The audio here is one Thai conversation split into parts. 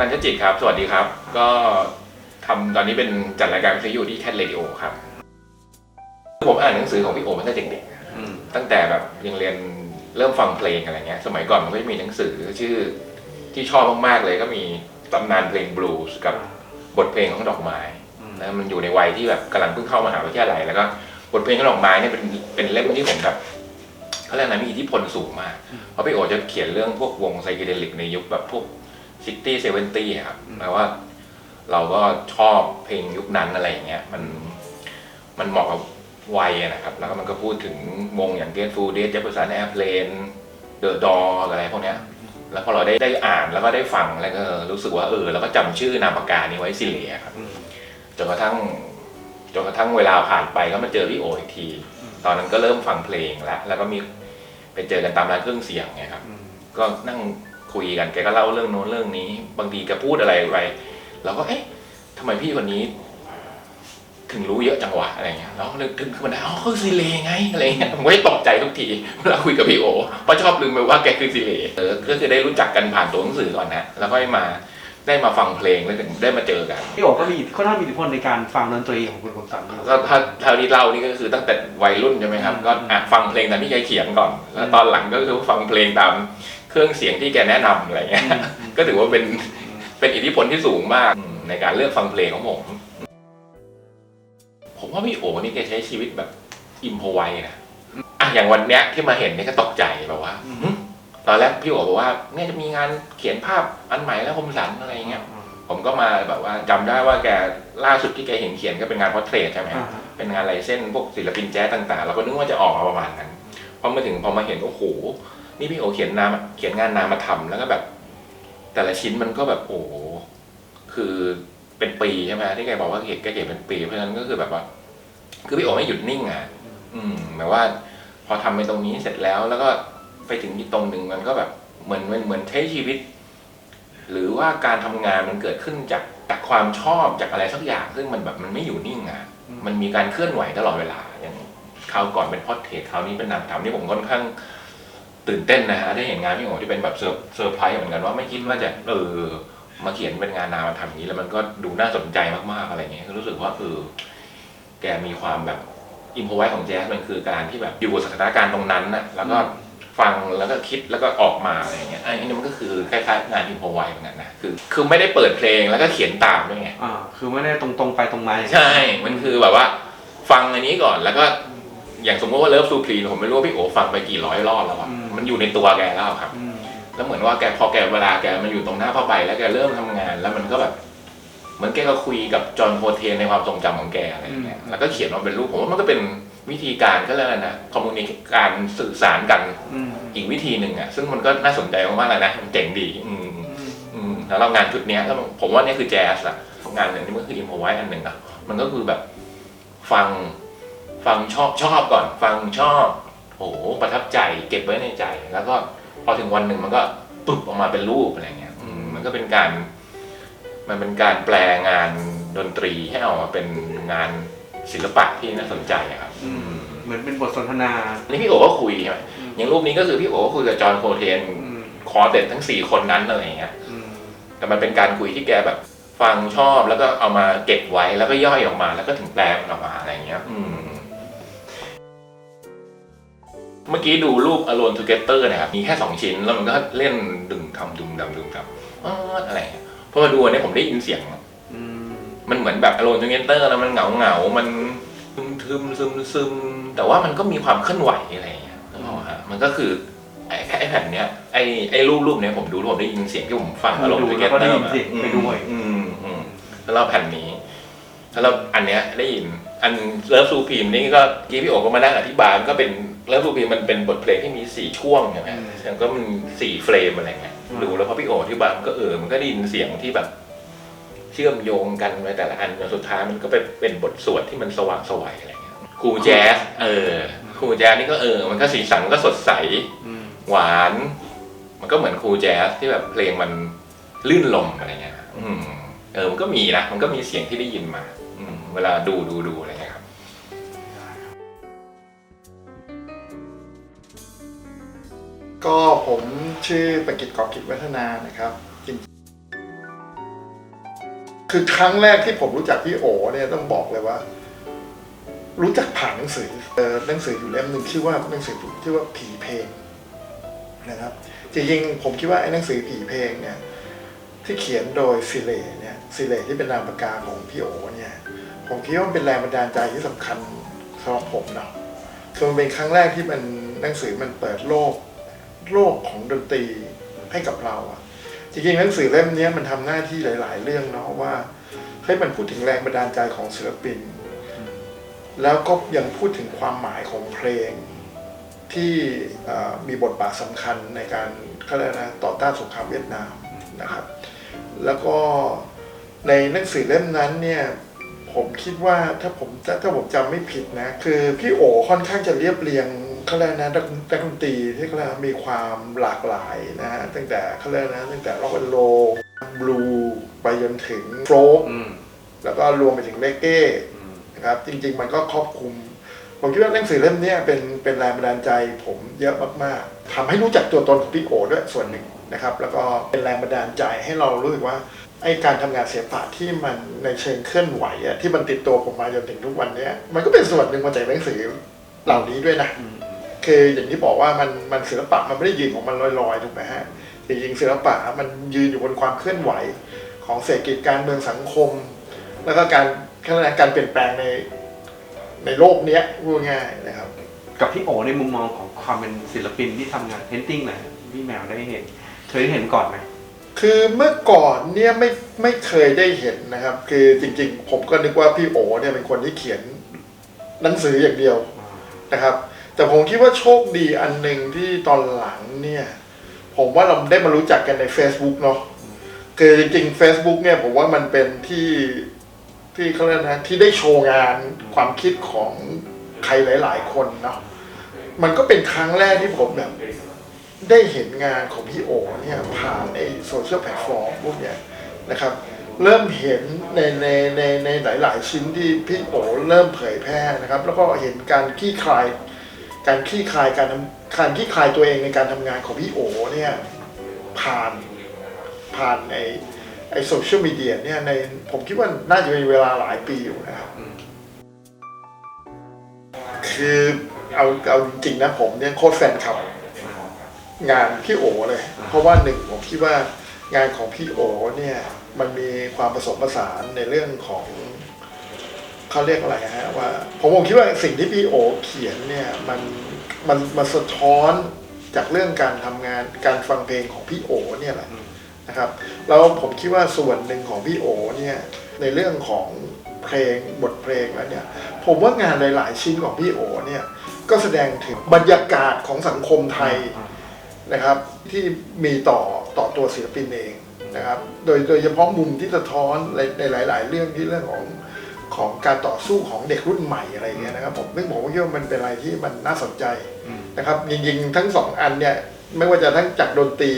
นันทจิตครับ สวัสดีครับ ก็ทำตอนนี้เป็นจัดรายการวิทยุที่แคทเรดิโอครับ ผมอ่านหนังสือของพี่โอมาตั้งแต่เด็กๆอืมตั้งแต่แบบยังเรียนเริ่มฟังเพลงอะไรเงี้ย สมัยก่อนมันก็จะมีหนังสือชื่อที่ชอบมากๆเลยก็มีตำนานเพลงบลูส์กับบทเพลงของดอกไม้ อืมแล้วมันอยู่ในวัยที่แบบกำลังเพิ่งเข้ามหาวิทยาลัยแล้วก็บทเพลงของดอกไม้เนี่ยเป็นเป็นเล่มที่ผมแบบเขาเรียกอะไรมีอิทธิพลสูงมาก เพราะพี่โอจะเขียนเรื่องพวกวงไซเคเดลิกในยุคแบบพวก ซิตี้เซเวนตี้ครับแปลว่า เราก็ชอบเพลงยุคนั้นอะไรอย่างเงี้ยมันมันเหมาะกับวัยอะนะครับ แล้วก็มันก็พูดถึงวงอย่างเกตฟูเดสเจฟเฟอร์สันแอร์เพลนเดอะดออะไรพวกเนี้ยแล้วพอเราได้ได้อ่านแล้วก็ได้ฟังแล้วก็รู้สึกว่าเออเราก็จำชื่อนามปากกานี้ไว้สิเหลียครับอืมจนกระทั่งจนกระทั่งเวลาผ่านไปก็มาเจอพี่โออีกที ตอนนั้นก็เริ่มฟังเพลงแล้วแล้วก็มีไปเจอกันตามร้านเครื่องเสียงไงครับอืมก็นั่ง คุยกันแกก็เล่าเรื่องโน้นเรื่องนี้ บางทีแกพูดอะไรไปเราก็เอ๊ะทำไมพี่คนนี้ ถึงรู้เยอะจังหวะอะไรเงี้ยเราก็นึกถึงขึ้นมาได้อ๋อคือซีเลไงอะไรเงี้ยผมก็จะตกใจทุกทีเวลาคุยกับพี่โอเพราะชอบลืมไปว่าแกคือซีเลเออก็คือได้รู้จักกันผ่านตัวหนังสือก่อนนะแล้วก็ให้มาได้มาฟังเพลงแล้วถึงได้มาเจอกันพี่โอ๋ก็มีค่อนข้างมีอิทธิพลในการฟังดนตรีของคุณคมสันอยู่ก็ถ้าเท่าที่เล่านี่ก็คือตั้งแต่วัยรุ่นใช่ไหมครับอืมก็อะฟังเพลงตามที่แกเขียนก่อน แล้วตอนหลังก็คือฟังเพลงตาม เครื่องเสียงที่แกแนะนำอะไรเงี้ยอืมก็ถือว่าเป็นเป็นอิทธิพลที่สูงมากในการเลือกฟังเพลงของผม ผมว่าพี่โอนี่แกใช้ชีวิตแบบอิมพอไวนะอะอย่างวันเนี้ยที่มาเห็นนี่ก็ตกใจแบบว่าหึตอนแรกพี่โอบอกว่าเนี่ยจะมีงานเขียนภาพอันใหม่แล้วคมสันอะไรเงี้ยผมก็มาแบบว่าจำได้ว่าแกล่าสุดที่แกเห็นเขียนก็เป็นงานพอร์เทรตใช่ไหมอ่าฮะเป็นงานลายเส้นพวกศิลปินแจ๊สต่างๆ เราก็นึกว่าจะออกมาประมาณนั้นพอมาถึงพอมาเห็นโอ้โห นี่พี่โอเขียนนามเขียนงานนามธรรมแล้วก็แบบ แต่ละชิ้นมันก็แบบโอ้คือเป็นปีใช่ไหมที่แกบอกว่าเขียนแกเขียนเป็นปี เพราะฉะนั้นก็คือแบบว่า คือพี่โอไม่หยุดนิ่งอะอืมหมายว่า พอทำไปตรงนี้เสร็จแล้ว แล้วก็ไปถึงอีกตรงหนึ่งมันก็แบบเหมือนเหมือนเหมือนใช้ชีวิต หรือว่าการทำงานมันเกิดขึ้นจากจากความชอบจากอะไรสักอย่าง ซึ่งมันแบบมันไม่อยู่นิ่งอะมันมีการเคลื่อนไหวตลอดเวลาอย่างคราวก่อนเป็นพอดเทสคราวนี้เป็นนามธรรมที่ผมค่อนข้าง ตื่นเต้นนะฮะได้เห็นงานพี่โอที่เป็นแบบเซอร์เซอร์ไพรส์เหมือนกันว่าไม่คิดว่าจะเออมาเขียนเป็นงานนามธรรมอย่างนี้ แล้วมันก็ดูน่าสนใจมากๆอะไรเงี้ยก็รู้สึกว่าเออแกมีความแบบอิมพอไว้ของแจ๊สมันคือการที่แบบอยู่กับสถานการณ์ตรงนั้นนะแล้วก็ฟังแล้วก็คิดแล้วก็ออกมาอะไรอย่างเงี้ยอันนี้มันก็คือคล้ายๆงานอินโฟไวเหมือนกันนะคือคือไม่ได้เปิดเพลงแล้วก็เขียนตามด้วยไงอ่าคือไม่ได้ตรงตรงๆไปตรงมาอย่างใช่ มันคือแบบว่า ฟังอันนี้ก่อนแล้วก็ อย่างสมมติว่าเลิฟซูพรีผมไม่รู้ว่าพี่โอฟังไปกี่ร้อยรอบแล้วอะมันอยู่ในตัวแกแล้วครับ อืมแล้วเหมือนว่าแกพอแกเวลาแกมันอยู่ตรงหน้าผ้าใบแล้วแกเริ่มทำงาน แล้วมันก็แบบ เหมือนแกก็คุยกับจอห์นโคเทนในความทรงจำของแกอะไรอย่างเงี้ยแล้วก็เขียนมาเป็นรูปผมว่ามันก็เป็นวิธีการก็แล้วกันนะคอมมูนิการสื่อสารกันอืมอีกวิธีหนึ่งอะซึ่งมันก็น่าสนใจมากๆเลยนะมันเจ๋งดี อืม อืม อืมแล้วเรางานชุดเนี้ยแล้วผมว่าเนี่ยคือแจ๊สอะงานหนึ่งที่มันคืออิมพอไว้อันหนึ่งอะมันก็คือแบบฟัง ฟังชอบชอบก่อน ฟังชอบโอ้โหประทับใจเก็บไว้ในใจ แล้วก็พอถึงวันหนึ่งมันก็ปุ๊บออกมาเป็นรูปอะไรเงี้ยอืมมันก็เป็นการ มันเป็นการแปลงานดนตรีให้ออกมาเป็นงานศิลปะที่น่าสนใจอะครับอืมเหมือนเป็นบทสนทนาอันนี่พี่โอก็คุยใช่ไหมอืมอย่างรูปนี้ก็คือพี่โอก็คุยกับจอห์นโคเทนอืมคอร์เด็ดทั้งสี่คนนั้นอะไรเงี้ยอืมแต่มันเป็นการคุยที่แกแบบฟังชอบแล้วก็เอามาเก็บไว้แล้วก็ย่อยออกมา แล้วก็ถึงแปลมันออกมาอะไรเงี้ย อืม เมื่อกี้ดูรูป Alone Together นะครับ มีแค่สองชิ้น แล้วมันก็เล่นดึงทำดุมดำดุมดำอ้ออะไรเงี้ยพอมาดูอันนี้ผมได้ยินเสียง อืมมันเหมือนแบบ Alone Together แล้วมันเหงาเหงาๆมันทึมทึมซึมซึมแต่ว่ามันก็มีความเคลื่อนไหวอะไรเงี้ยนึกออกไหมฮะมันก็คือไอ้แค่ไอ้แผ่นเนี้ยไอ้ไอ้รูปรูปเนี้ยผมดูแล้วผมได้ยินเสียงที่ผมฟัง Alone ดูแล้วก็ Together ได้ยินเสียงไปด้วย อืมอืม แล้วเราแผ่นนี้ แล้วเราอันเนี้ยได้ยิน อันเลิฟซูพีมนี่ก็กี้พี่โอก็มานั่งอธิบายมันก็เป็น เลิฟซูพีมมันเป็นบทเพลงที่มีสี่ช่วงใช่ไหมอืมแล้วก็มันสี่เฟรมอะไรเงี้ยอืมดูแล้วพอพี่โออธิบายมันก็เออ มันก็ได้ยินเสียงที่แบบ เชื่อมโยงกันไปแต่ละอันจนสุดท้ายมันก็ไปเป็นบทสวดที่มันสว่างไสวัยอะไรเงี้ยครูแจ๊สเออครูแจ๊สนี่ก็เออ มันก็สีสันมันก็สดใสอืมหวาน มันก็เหมือนครูแจ๊สที่แบบเพลงมันลื่นลมอะไรเงี้ย อืม เออ มันก็มีนะ มันก็มีเสียงที่ได้ยินมา อืม เวลาดูดูดูอะไร ก็ผมชื่อประกิตกอบกิจวัฒนานะครับคือครั้งแรกที่ผมรู้จักพี่โอเนี่ยต้องบอกเลยว่า รู้จักผ่านหนังสือเออหนังสืออยู่เล่มหนึ่งชื่อว่าหนังสือชื่อว่าผีเพลงนะครับจริงๆผมคิดว่าไอ้หนังสือผีเพลงเนี่ยที่เขียนโดยซิเลเนี่ยซิเลที่เป็นนามปากกาของพี่โอเนี่ยผมคิดว่าเป็นแรงบันดาลใจที่สำคัญสำหรับผมเนาะคือมันเป็นครั้งแรกที่มันหนังสือมันเปิดโลก โลกของดนตรีให้กับเราอะจริงๆหนังสือเล่มนี้มันทำหน้าที่หลาย ๆ เรื่องเนาะว่าให้มันพูดถึงแรงบันดาลใจของศิลปิน แล้วก็ยังพูดถึงความหมายของเพลง ที่มีบทบาทสำคัญในการเขาเรียกนะต่อต้านสงครามเวียดนามนะครับ แล้วก็ในหนังสือเล่มนั้นเนี่ยผมคิดว่าถ้าผมถ้าผมจำไม่ผิดนะ คือพี่โอค่อนข้างจะเรียบเรียง เขาเรียกนะนักนักดนตรีที่เขาเรียกมีความหลากหลายนะฮะตั้งแต่เขาเรียกนะตั้งแต่ร็อกแอนโรบลูไปจนถึงโฟล์อืมแล้วก็รวมไปถึงเลเก้อืมนะครับจริง ๆ มันก็ครอบคลุม ผมคิดว่าหนังสือเล่มเนี้ยเป็นเป็นแรงบันดาลใจผมเยอะมากๆทำให้รู้จักตัวตนของพี่โอด้วยส่วนหนึ่งนะครับ แล้วก็เป็นแรงบันดาลใจให้เรารู้สึกว่าไอ้การทำงานศิลปะที่มันในเชิงเคลื่อนไหวอะที่มันติดตัวผมมาจนถึงทุกวันเนี้ยมันก็เป็นส่วนหนึ่งมาจากหนังสือเหล่านี้ด้วยนะอืม คืออย่างที่บอกว่ามันมันศิลปะมันไม่ได้ยืนของมันลอยๆถูกไหมฮะจริงๆศิลปะมันยืนอยู่บนความเคลื่อนไหวของเศรษฐกิจการเมืองสังคม แล้วก็การการเปลี่ยนแปลงในในโลกเนี้ยพูดง่ายๆนะครับ กับพี่โอในมุมมองของความเป็นศิลปินที่ทำงานเพนติ้งหน่อยพี่แมวได้เห็นเคยได้เห็นก่อนไหมคือเมื่อก่อนเนี่ยไม่ไม่เคยได้เห็นนะครับ คือจริง ๆ ผมก็นึกว่าพี่โอเนี่ยเป็นคนที่เขียนหนังสืออย่างเดียวนะครับ แต่ผมคิดว่าโชคดีอันหนึ่งที่ตอนหลังเนี่ย ผมว่าเราได้มารู้จักกันใน Facebook เนาะคือจริงๆ Facebook เนี่ยผมว่ามันเป็นที่ที่เขาเรียกนะที่ได้โชว์งานความคิดของใครหลาย ๆ คนเนาะมันก็เป็นครั้งแรกที่ผมแบบได้เห็นงานของพี่โอเนี่ยผ่านไอ้โซเชียลแพลตฟอร์มพวกเนี้ยนะครับ เริ่มเห็นในในในในหลาย ๆ ชิ้นที่พี่โอเริ่มเผยแพร่นะครับ แล้วก็เห็นการคลี่คลาย การคลี่คลายการทำการคลี่คลายตัวเองในการทำงานของพี่โอเนี่ยผ่านผ่านไอไอโซเชียลมีเดียเนี่ยในผมคิดว่าน่าจะมีเวลาหลายปีอยู่นะครับ คือเอาเอาจริงนะผมเนี่ยโคตรแฟนคลับงานพี่โอเลย เพราะว่าหนึ่งผมคิดว่างานของพี่โอเนี่ยมันมีความผสมผสานในเรื่องของ เขาเรียกอะไรฮะว่าผมผมคิดว่าสิ่งที่พี่โอเขียนเนี่ยมันมันมันสะท้อนจากเรื่องการทำงานการฟังเพลงของพี่โอเนี่ยแหละอืมนะครับแล้วผมคิดว่าส่วนหนึ่งของพี่โอเนี่ยในเรื่องของเพลงบทเพลงแล้วเนี่ยผมว่างานหลาย ๆ ชิ้นของพี่โอเนี่ยก็แสดงถึงบรรยากาศของสังคมไทยนะครับ ที่มีต่อต่อตัวศิลปินเองนะครับ โดยโดยเฉพาะมุมที่สะท้อนในในหลาย ๆ เรื่องที่เรื่องของ ของการต่อสู้ของเด็กรุ่นใหม่อะไรอย่างเงี้ยนะครับผมซึ่งผมก็คิดว่ามันเป็นอะไรที่มันน่าสนใจอืมนะครับจริงๆทั้งสองอันเนี่ยไม่ว่าจะทั้งจากดนตรี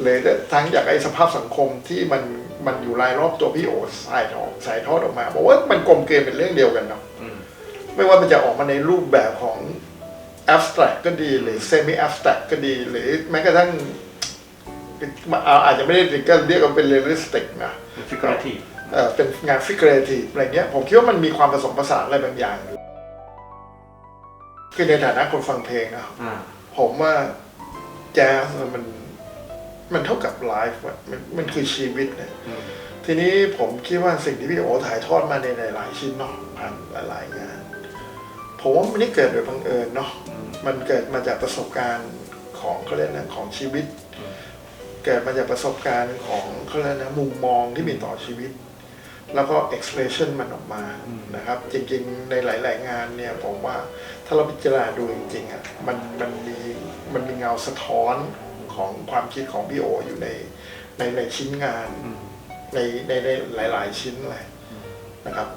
หรือทั้งจากไอ้สภาพสังคมที่มันมันอยู่รายรอบตัวพี่โอสายทอดสายทอดออกมาบอกว่ามันกลมเกลียวเป็นเรื่องเดียวกันเนาะอืมไม่ว่ามันจะออกมาในรูปแบบของ abstract ก็ดีหรือ semi abstract ก็ดี หรือแม้กระทั่งเอาอาจจะไม่ได้ถึงกับเรียกว่าเป็น realistic นะฟิกเกอร์ทีฟ เอ่อเป็นงาน figurative อะไรเงี้ยผมคิดว่ามันมีความผสมผสานอะไรบางอย่างอยู่คือในฐานะคนฟังเพลงนะอ่าผมว่าแจ๊สมันมันเท่ากับไลฟ์อะมันมันคือชีวิตนะอืมทีนี้ผมคิดว่าสิ่งที่พี่โอถ่ายทอดมาในหลายๆชิ้นเนาะผ่านหลายๆงานผมว่ามันไม่ได้เกิดโดยบังเอิญเนาะอืมมันเกิดมาจากประสบการณ์ของเขาเรียกนะของชีวิตอืมเกิดมาจากประสบการณ์ของเขาเรียกนะมุมมองที่มีต่อชีวิต แล้วก็ expression มันออกมานะครับ จริงๆ ในหลาย ๆ งานเนี่ยผมว่าถ้าเราพิจารณาดูจริงๆอะมันมันมีมันมีเงาสะท้อนของความคิดของพี่โออยู่ในในในชิ้นงานอืมในในในหลาย ๆ ชิ้นเลยนะครับ